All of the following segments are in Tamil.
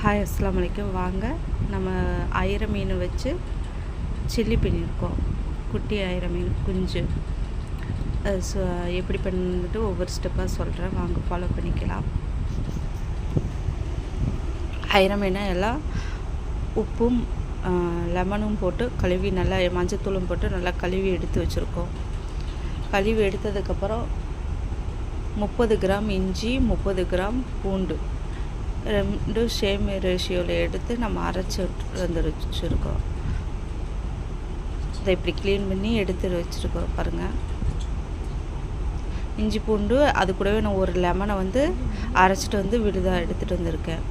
ஹாய் அஸ்லாம் வாங்க நம்ம ஐர மீன் வச்சு சில்லி பண்ணியிருக்கோம் குட்டி ஐர மீன் குஞ்சு. ஸோ எப்படி பண்ணிட்டு ஒவ்வொரு ஸ்டெப்பாக சொல்கிறேன் வாங்க ஃபாலோ பண்ணிக்கலாம். ஐர மீனை எல்லாம் உப்பும் லெமனும் போட்டு கழுவி நல்லா மஞ்சத்தூளும் போட்டு நல்லா கழுவி எடுத்து வச்சுருக்கோம். கழுவி எடுத்ததுக்கப்புறம் முப்பது கிராம் இஞ்சி முப்பது கிராம் பூண்டு. ரெண்டும் சேம் ரேஷியோவில் எடுத்து நம்ம அரைச்சி வந்து வச்சுருக்கோம். இதை இப்படி க்ளீன் பண்ணி எடுத்து வச்சுருக்கோம் பாருங்கள் இஞ்சி பூண்டு அது கூடவே நான் ஒரு லெமனை வந்து அரைச்சிட்டு வந்து விழுதாக எடுத்துகிட்டு வந்திருக்கேன்.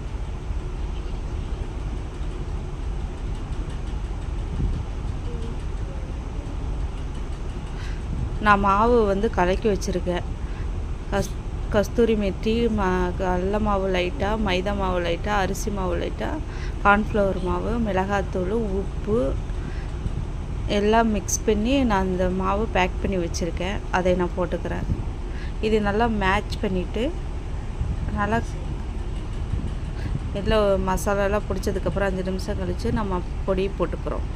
நான் மாவு வந்து கலக்கி வச்சுருக்கேன். ஃபஸ்ட் கஸ்தூரி மெத்தி மா கடல மாவு லைட்டாக மைதா மாவு லைட்டாக அரிசி மாவு லைட்டாக கார்ன்ஃப்ளவர் மாவு மிளகாத்தூள் உப்பு எல்லாம் மிக்ஸ் பண்ணி நான் அந்த மாவு பேக் பண்ணி வச்சுருக்கேன். அதை நான் போட்டுக்கிறேன். இது நல்லா மேட்ச் பண்ணிவிட்டு நல்லா எல்லாம் மசாலாலாம் பிடிச்சதுக்கப்புறம் அஞ்சு நிமிஷம் கழித்து நம்ம பொடி போட்டுக்கிறோம்.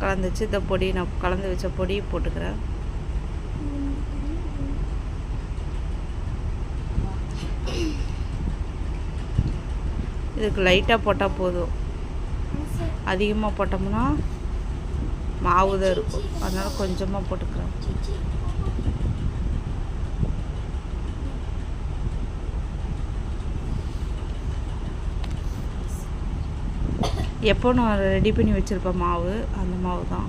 கலந்து வச்சு இந்த பொடி நான் கலந்து வச்ச பொடி போட்டுக்கிறேன். இதுக்கு லைட்டாக போட்டால் போதும். அதிகமாக போட்டோம்னா மாவு தான் இருக்கும். அதனால் கொஞ்சமாக போட்டுக்கிறேன். எப்போ நான் ரெடி பண்ணி வச்சுருப்பேன் மாவு. அந்த மாவு தான்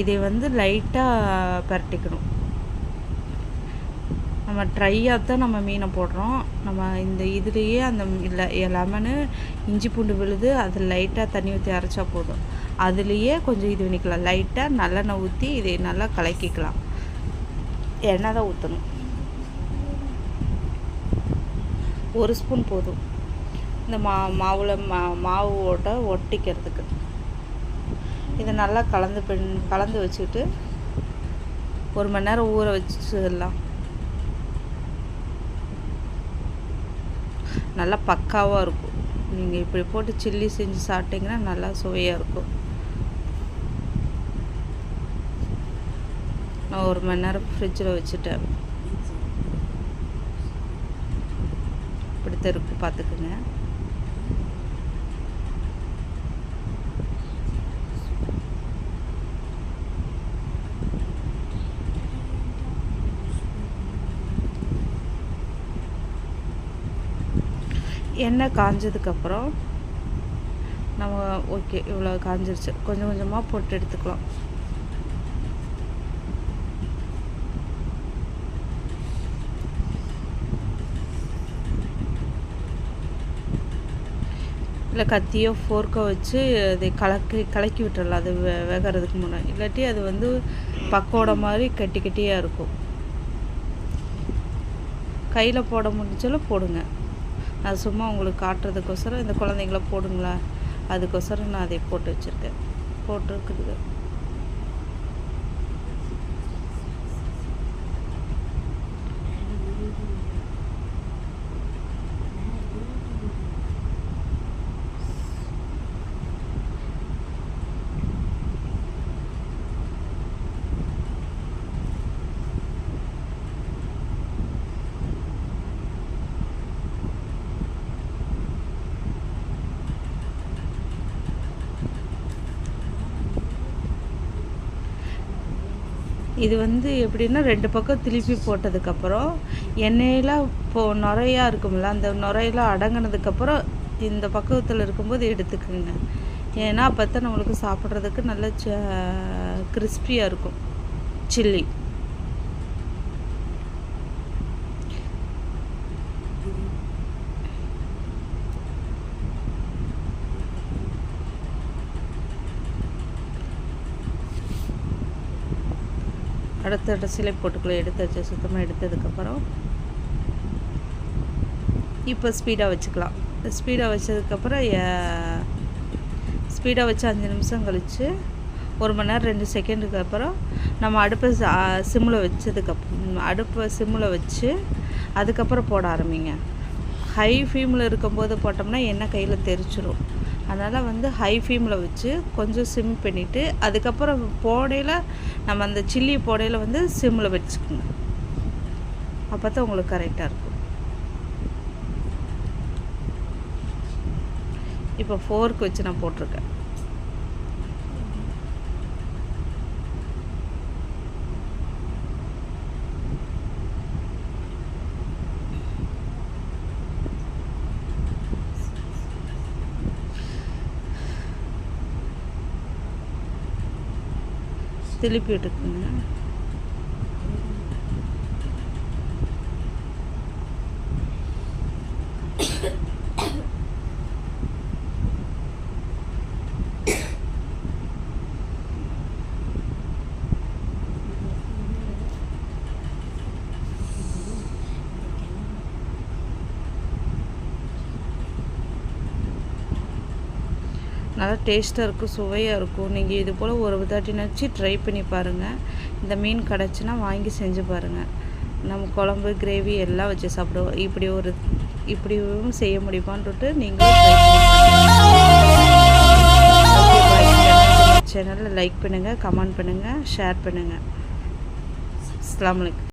இதை வந்து லைட்டாக பரட்டிக்கணும். நம்ம ட்ரையாக தான் நம்ம மீனை போடுறோம். நம்ம இந்த இதுலேயே அந்த இல்லை லெமனு இஞ்சி பூண்டு விழுது அது லைட்டாக தண்ணி ஊற்றி அரைச்சா போதும். அதுலேயே கொஞ்சம் இது பண்ணிக்கலாம். லைட்டாக நல்லெண்ணெய் ஊற்றி இதை நல்லா கலக்கிக்கலாம். எண்ணெய் தான் ஊற்றணும் ஒரு ஸ்பூன் போதும். இந்த மா மாவில் மா மாவோட ஒட்டிக்கிறதுக்கு. இதை நல்லா கலந்து பின் கலந்து வச்சுக்கிட்டு ஒரு மணி நேரம் ஊற வச்சிடலாம். நல்லா பக்காவாக இருக்கும். நீங்கள் இப்படி போட்டு சில்லி செஞ்சு சாப்பிட்டீங்கன்னா நல்லா சுவையாக இருக்கும். நான் ஒரு மணி நேரம் ஃப்ரிட்ஜில் வச்சுட்டேன். இப்படித்தான் இருக்கு பார்த்துக்குங்க. எண்ணெய் காஞ்சதுக்கப்புறம் நம்ம ஓகே இவ்வளோ காஞ்சிருச்சு. கொஞ்சம் கொஞ்சமாக போட்டு எடுத்துக்கலாம். இல்லை கத்தியோ ஃபோர்க்கோ வச்சு அதை கலக்கி கலக்கி விட்டுறலாம். அது வே வேகிறதுக்கு முன்னாடி. இல்லாட்டி அது வந்து பக்கோட மாதிரி கட்டி கட்டியாக இருக்கும். கையில் போட முடிஞ்சாலும் போடுங்க. நான் சும்மா உங்களுக்கு காட்டுறதுக்கோசரம் இந்த குழந்தைங்கள போடுங்களா? அதுக்கோசரம் நான் அதை போட்டு வச்சுருக்கேன். போட்டுருக்குது. இது வந்து எப்படின்னா ரெண்டு பக்கம் திருப்பி போட்டதுக்கப்புறம் எண்ணெயெல்லாம் இப்போ நுரையாக இருக்கும்ல அந்த நுரையெல்லாம் அடங்கினதுக்கப்புறம் இந்த பக்கத்தில் இருக்கும்போது எடுத்துக்கோங்க. ஏன்னா அப்போ தான் நம்மளுக்கு சாப்பிட்றதுக்கு நல்ல ச கிறிஸ்பியாக இருக்கும். சில்லி. அடுத்தடுத்த சிலை போட்டுக்குள்ளே எடுத்து வச்சு சுத்தமாக எடுத்ததுக்கப்புறம் இப்போ ஸ்பீடாக வச்சுக்கலாம். ஸ்பீடாக வச்சதுக்கப்புறம் ஸ்பீடாக வச்சு அஞ்சு நிமிஷம் கழித்து ஒரு மணி நேரம் ரெண்டு செகண்டுக்கு அப்புறம் நம்ம அடுப்பை சிம்மில் வச்சதுக்கப்புறம் அடுப்பை சிம்மில் வச்சு அதுக்கப்புறம் போட ஆரம்பிங்க. ஹை ஃப்ளேமில் இருக்கும்போது போட்டோம்னா எண்ணெய் கையில் தெரிச்சிரும் அதனால் வந்து ஹை ஃப்ளேமில் வச்சு கொஞ்சம் சிம் பண்ணிவிட்டு அதுக்கப்புறம் போடையில் நம்ம அந்த சில்லி போடையில் வந்து சிம்மில் வச்சுக்கணும் அப்போ தான் உங்களுக்கு கரெக்டாக இருக்கும். இப்போ ஃபோர்க் வச்சு நான் போட்டிருக்கேன். திருப்பி விட்டுக்குங்க நல்லா டேஸ்ட்டாக இருக்கும் சுவையாக இருக்கும். நீங்கள் இது போல் ஒரு தாட்டினாச்சு ட்ரை பண்ணி பாருங்கள் இந்த மீன் கிடச்சின்னா வாங்கி செஞ்சு பாருங்கள் நம்ம குழம்பு கிரேவி எல்லாம் வச்சு சாப்பிடுவோம். இப்படி ஒரு இப்படியும் செய்ய முடியுமான்ட்டு நீங்கள் சேனலில் லைக் பண்ணுங்கள் கமெண்ட் பண்ணுங்கள் ஷேர் பண்ணுங்கள் அஸ்லாம் வலைக்கம்